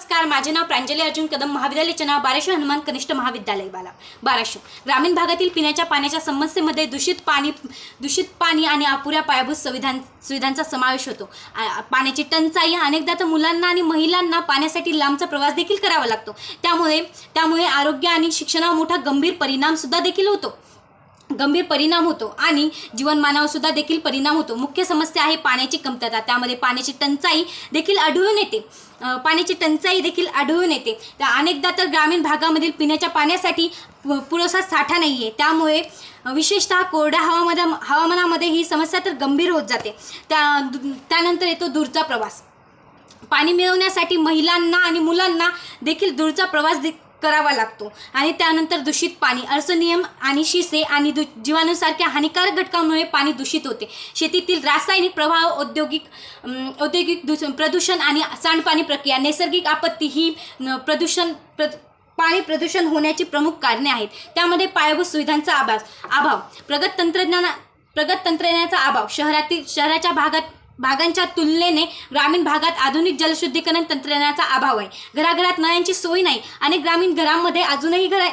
नमस्कार माझे नाव प्रांजली अर्जुन कदम महाविद्यालयाचे नाव बाराशे हनुमान कनिष्ठ महाविद्यालय बाला बाराशे ग्रामीण भागातील पिण्याच्या पाण्याच्या समस्येमध्ये दूषित पाणी दूषित पाणी आणि अपुऱ्या पायाभूत सुविधां सुविधांचा समावेश होतो. पाण्याची टंचाई अनेकदा तर मुलांना आणि महिलांना पाण्यासाठी लांबचा प्रवास देखील करावा लागतो. त्यामुळे त्यामुळे आरोग्य आणि शिक्षणावर मोठा गंभीर परिणाम सुद्धा देखील होतो. गंभीर परिणाम होतो आणि जीवनमानावरसुद्धा देखील परिणाम होतो. मुख्य समस्या आहे पाण्याची कमतरता. त्यामध्ये पाण्याची टंचाई देखील आढळून येते. पाण्याची टंचाई देखील आढळून येते. त्या अनेकदा तर ग्रामीण भागामधील पिण्याच्या पाण्यासाठी पु- पुरेसा साठा नाही आहे त्यामुळे विशेषतः कोरड्या हवामध्ये हवामानामध्ये ही समस्या तर गंभीर होत जाते. त्या दु- त्यानंतर येतो दूरचा प्रवास. पाणी मिळवण्यासाठी महिलांना आणि मुलांना देखील दूरचा प्रवास दे करावा लागतो. आणि त्यानंतर दूषित पाणी अर्सनियम आणि शिसे आणि दु जीवाणूसारख्या हानिकारक घटकांमुळे पाणी दूषित होते. शेतीतील रासायनिक प्रभाव औद्योगिक औद्योगिक दूष प्रदूषण आणि सांडपाणी प्रक्रिया नैसर्गिक आपत्ती ही न, प्रदूषण प्र पाणी प्रदूषण होण्याची प्रमुख कारणे आहेत. त्यामध्ये पायाभूत सुविधांचा अभाव अभाव. प्रगत तंत्रज्ञाना प्रगत तंत्रज्ञानाचा अभाव. शहरातील शहराच्या भागात भागांच्या तुलनेने ग्रामीण भागात आधुनिक जलशुद्धीकरण तंत्रज्ञानाचा अभाव आहे. घराघरात नळ्यांची सोय नाही आणि ग्रामीण घरांमध्ये अजूनही घरा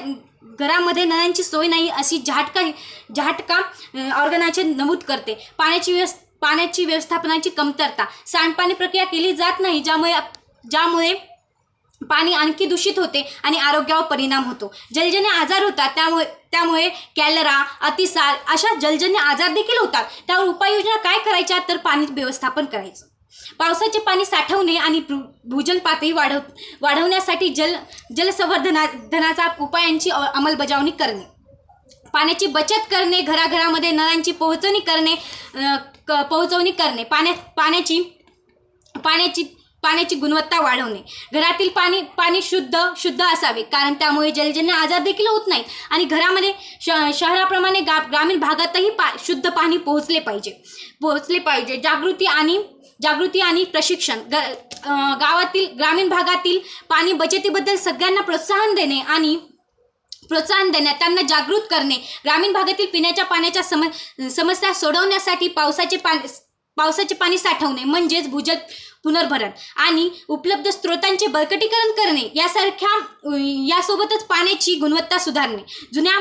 घरामध्ये नळ्यांची सोय नाही अशी झाटका झाटका ऑर्गनाचे नमूद करते. पाण्याची व्यवस् पाण्याची व्यवस्थापनाची कमतरता. सांडपाणी प्रक्रिया केली जात नाही ज्यामुळे ज्यामुळे पाणी आणखी दूषित होते आणि आरोग्यावर परिणाम होतो. जलजन्य आजार होतात त्यामुळे त्यामुळे कॅलरा अतिसार अशा जलजन्य आजार देखील होतात. त्यावर उपाययोजना काय करायच्या? तर पाणी व्यवस्थापन करायचं. पावसाचे पाणी साठवणे आणि भूजल पातळी वाढव वाढवण्यासाठी जल जलसंवर्धना धनाचा उपायांची अंमलबजावणी करणे. पाण्याची बचत करणे घराघरामध्ये नळांची पोहोचवणी करणे क- पोहोचवणी करणे. पाण्या पाण्याची पाण्याची पाण्याची गुणवत्ता वाढवणे. घरातील पाणी पाणी शुद्ध शुद्ध असावे. कारण त्यामुळे जलजन्य आजार देखील होत नाहीत. आणि घरामध्ये श शहराप्रमाणे गा ग्रामीण भागातही पा शुद्ध पाणी पोहोचले पाहिजे. पोहोचले पाहिजे. जागृती आणि जागृती आणि प्रशिक्षण. ग गावातील ग्रामीण भागातील पाणी बचतीबद्दल सगळ्यांना प्रोत्साहन देणे आणि प्रोत्साहन देण्यात त्यांना जागृत करणे. ग्रामीण भागातील पिण्याच्या पाण्याच्या सम समस्या सोडवण्यासाठी पावसाचे पाणी पावसाचे पाणी साठवणे म्हणजेच भूजल पुनर्भरण. आणि उपलब्ध स्रोतांचे बळकटीकरण करणे यासारख्या यासोबतच पाण्याची गुणवत्ता सुधारणे. जुन्या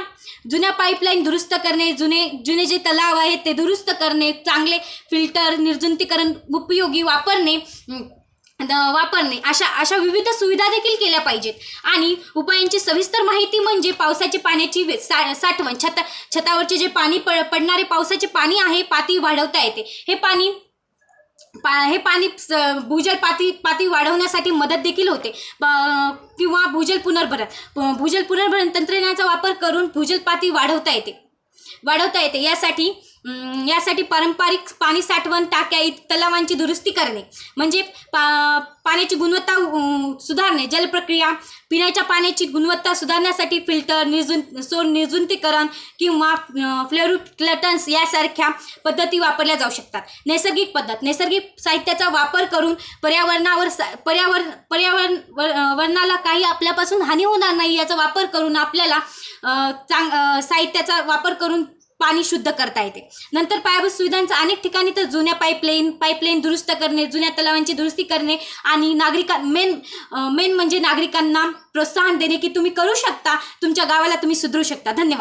जुन्या पाईपलाईन दुरुस्त करणे जुने जुने जे तलाव आहेत ते दुरुस्त करणे चांगले फिल्टर निर्जंतीकरण उपयोगी वापरणे वापरणे अशा अशा विविध सुविधा देखील केल्या पाहिजेत. आणि उपायांची सविस्तर माहिती म्हणजे पावसाचे पाण्याची वे- सा साठवण. छता छतावरचे जे पाणी प पडणारे पावसाचे पाणी आहे पाती वाढवता येते. हे पाणी पा हे पाणी स- भूजल पाती पाती वाढवण्यासाठी मदत देखील होते. किंवा भूजल पुनर्भरण. भूजल पुनर्भरण तंत्रज्ञानाचा वापर करून भूजल पाती वाढवता येते. वाढवता येते. यासाठी यासाठी पारंपरिक पाणी साठवण टाक्या तलावांची दुरुस्ती करणे. म्हणजे पा पाण्याची गुणवत्ता सुधारणे. जलप्रक्रिया पिण्याच्या पाण्याची गुणवत्ता सुधारण्यासाठी फिल्टर निर्जुन सोड निर्जुंतीकरण किंवा फ्लेरुक्लटन्स यासारख्या पद्धती वापरल्या जाऊ शकतात. नैसर्गिक पद्धत. नैसर्गिक साहित्याचा वापर करून पर्यावरणावर सा- पर्यावरण पर्यावरण वर- वरणाला काही आपल्यापासून हानी होणार नाही याचा वापर करून आपल्याला चांग साहित्याचा वापर करून पाणी शुद्ध करता येते. नंतर पायाभूत सुविधांचा अनेक ठिकाणी तर जुन्या पाईपलाईन पाईपलाईन दुरुस्त करणे जुन्या तलावांची दुरुस्ती करणे आणि नागरिकां मेन मेन म्हणजे नागरिकांना प्रोत्साहन देणे की तुम्ही करू शकता तुमच्या गावाला तुम्ही सुधरू शकता. धन्यवाद.